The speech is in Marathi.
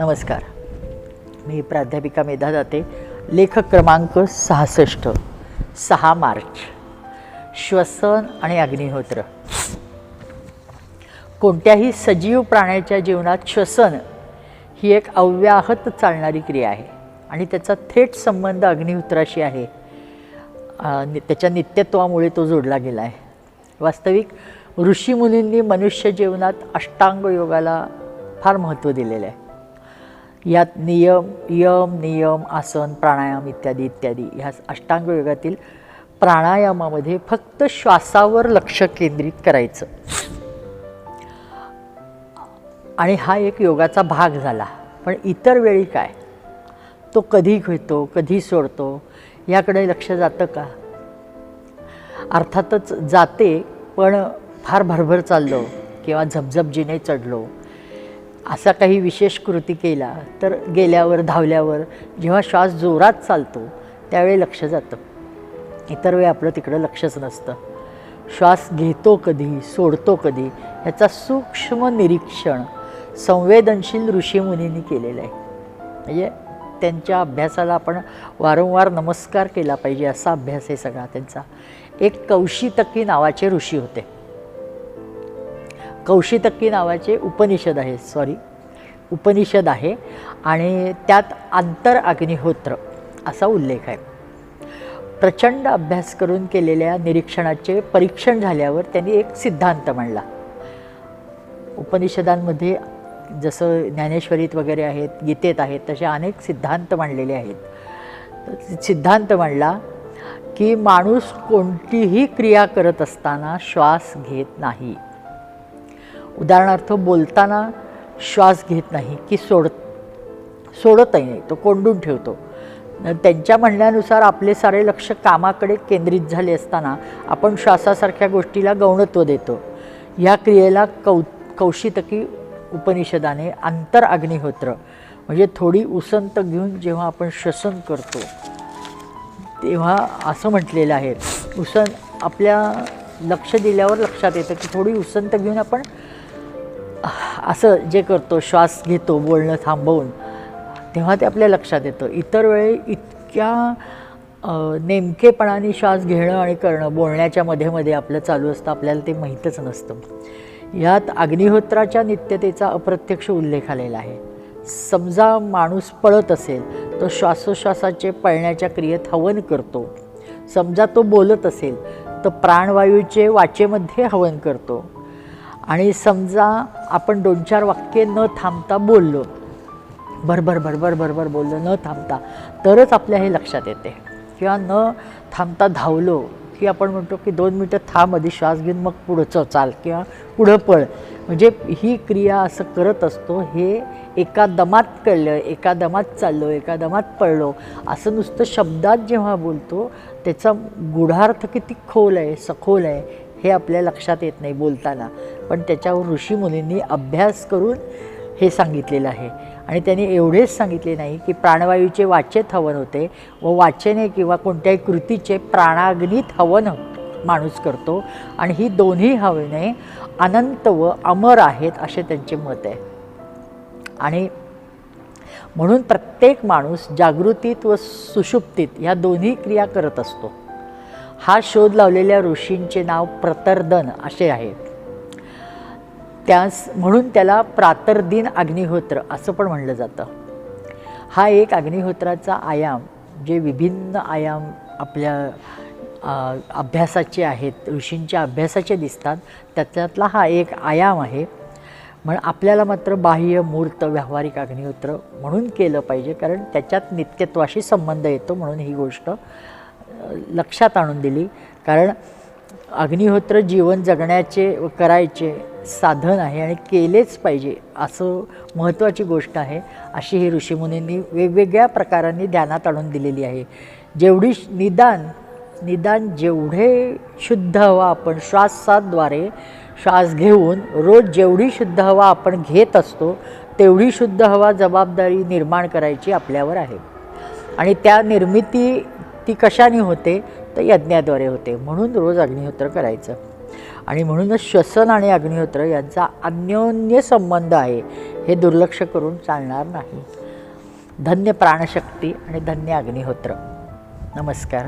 नमस्कार. मी प्राध्यापिका मेधा जाते लेखक क्रमांक सहासष्ट सहा मार्च. श्वसन आणि अग्निहोत्र. कोणत्याही सजीव प्राण्याच्या जीवनात श्वसन ही एक अव्याहत चालणारी क्रिया आहे आणि त्याचा थेट संबंध अग्निहोत्राशी आहे. नि- त्याच्या नित्यत्वामुळे तो जोडला गेला आहे. वास्तविक ऋषीमुनींनी मनुष्य जीवनात अष्टांग योगाला फार महत्त्व दिलेलं आहे. यात नियम यम नियम आसन प्राणायाम इत्यादी इत्यादी. ह्या अष्टांग योगातील प्राणायामामध्ये फक्त श्वासावर लक्ष केंद्रित करायचं. आणि हा एक योगाचा भाग झाला. पण इतर वेळी काय? तो कधी घेतो कधी सोडतो याकडे लक्ष जातं का? अर्थातच जाते पण फार भरभर चाललो किंवा झपझपजीने चढलो. असा काही विशेष कृती केला तर गेल्यावर धावल्यावर जेव्हा श्वास जोरात चालतो त्यावेळी लक्ष जातं. इतर वेळी आपलं तिकडं लक्षच नसतं. श्वास घेतो कधी सोडतो कधी ह्याचा सूक्ष्म निरीक्षण संवेदनशील ऋषीमुनींनी केलेलं आहे. म्हणजे त्यांच्या अभ्यासाला आपण वारंवार नमस्कार केला पाहिजे असा अभ्यास आहे सगळा त्यांचा. एक कौशितकी नावाचे ऋषी होते. कौशितकी नावाचे उपनिषद आहे सॉरी उपनिषद आहे आणि त्यात आंतर अग्निहोत्र असा उल्लेख आहे. प्रचंड अभ्यास करून केलेल्या निरीक्षणाचे परीक्षण झाल्यावर त्यांनी एक सिद्धांत मांडला. उपनिषदांमध्ये जसं ज्ञानेश्वरीत वगैरे आहेत गीतेत आहेत तसे अनेक सिद्धांत मांडलेले आहेत. सिद्धांत मांडला की माणूस कोणतीही क्रिया करत असताना श्वास घेत नाही. उदाहरणार्थ बोलताना श्वास घेत नाही की सोड सोडतही नाही तो कोंडून ठेवतो. त्यांच्या म्हणण्यानुसार आपले सारे लक्ष कामाकडे केंद्रित झाले असताना आपण श्वासासारख्या गोष्टीला गौणत्व देतो. ह्या क्रियेला कौ कौशितकी उपनिषदाने आंतर अग्निहोत्र म्हणजे थोडी उसंत घेऊन जेव्हा आपण श्वसन करतो तेव्हा असं म्हटलेलं आहे. उसन आपल्या लक्ष दिल्यावर लक्षात येतं की थोडी उसंत घेऊन आपण असं जे करतो श्वास घेतो बोलणं थांबवून तेव्हा ते आपल्या लक्षात येतं. इतर वेळी इतक्या नेमकेपणाने श्वास घेणं आणि करणं बोलण्याच्या मध्ये मध्ये आपलं चालू असतं आपल्याला ते माहीतच नसतं. यात अग्निहोत्राच्या नित्यतेचा अप्रत्यक्ष उल्लेख आलेला आहे. समजा माणूस पळत असेल तो श्वासोश्वासाचे पळण्याच्या क्रियेत हवन करतो. समजा तो बोलत असेल तर प्राणवायूचे वाचेमध्ये हवन करतो. आणि समजा आपण दोन चार वाक्ये न थांबता बोललो. भरभर भरभर भरभर बोललो न थांबता. तरच आपल्या हे लक्षात येते. किंवा न थांबता धावलो की आपण म्हणतो की दोन मिनटं थांब आधी श्वास घेऊन मग पुढचं चाल किंवा पुढं पळ. म्हणजे ही क्रिया असं करत असतो हे एका दमात कळलं एका दमात चाललो एका दमात पळलो असं नुसतं शब्दात जेव्हा बोलतो त्याचा गूढार्थ किती खोल आहे सखोल आहे हे आपल्या लक्षात येत नाही बोलताना. पण त्याच्यावर ऋषीमुनींनी अभ्यास करून हे सांगितलेलं आहे. आणि त्यांनी एवढेच सांगितले नाही की प्राणवायूचे वाचेत हवन होते व वाचेने किंवा कोणत्याही कृतीचे प्राणाग्नीत हवन माणूस करतो. आणि ही दोन्ही हवने अनंत व अमर आहेत असे त्यांचे मत आहे. आणि म्हणून प्रत्येक माणूस जागृतीत व सुषुप्तीत ह्या दोन्ही क्रिया करत असतो. हा शोध लावलेल्या ऋषींचे नाव प्रतर्दन असे आहेत त्यास म्हणून त्याला प्रातर्दिन अग्निहोत्र असं पण म्हणलं जातं. हा एक अग्निहोत्राचा आयाम जे विभिन्न आयाम आपल्या अभ्यासाचे आहेत ऋषींच्या अभ्यासाचे दिसतात त्याच्यातला हा एक आयाम आहे. म्हण आपल्याला मात्र बाह्य मूर्त व्यावहारिक अग्निहोत्र म्हणून केलं पाहिजे कारण त्याच्यात नित्यत्वाशी संबंध येतो म्हणून ही गोष्ट लक्षात आणून दिली. कारण अग्निहोत्र जीवन जगण्याचे व करायचे साधन आहे आणि केलेच पाहिजे असं महत्त्वाची गोष्ट आहे. अशी ही ऋषीमुनींनी वेगवेगळ्या प्रकारांनी ध्यानात आणून दिलेली आहे. जेवढी श- निदान निदान जेवढे शुद्ध हवा आपण श्वासाद्वारे श्वास घेऊन रोज जेवढी शुद्ध हवा आपण घेत असतो तेवढी शुद्ध हवा जबाबदारी निर्माण करायची आपल्यावर आहे. आणि त्या निर्मिती ती कशाने होते? तर यज्ञाद्वारे होते. म्हणून रोज अग्निहोत्र करायचं. आणि म्हणूनच श्वसन आणि अग्निहोत्र यांचा अन्योन्य संबंध आहे. हे दुर्लक्ष करून चालणार नाही. धन्य प्राणशक्ती आणि धन्य अग्निहोत्र. नमस्कार.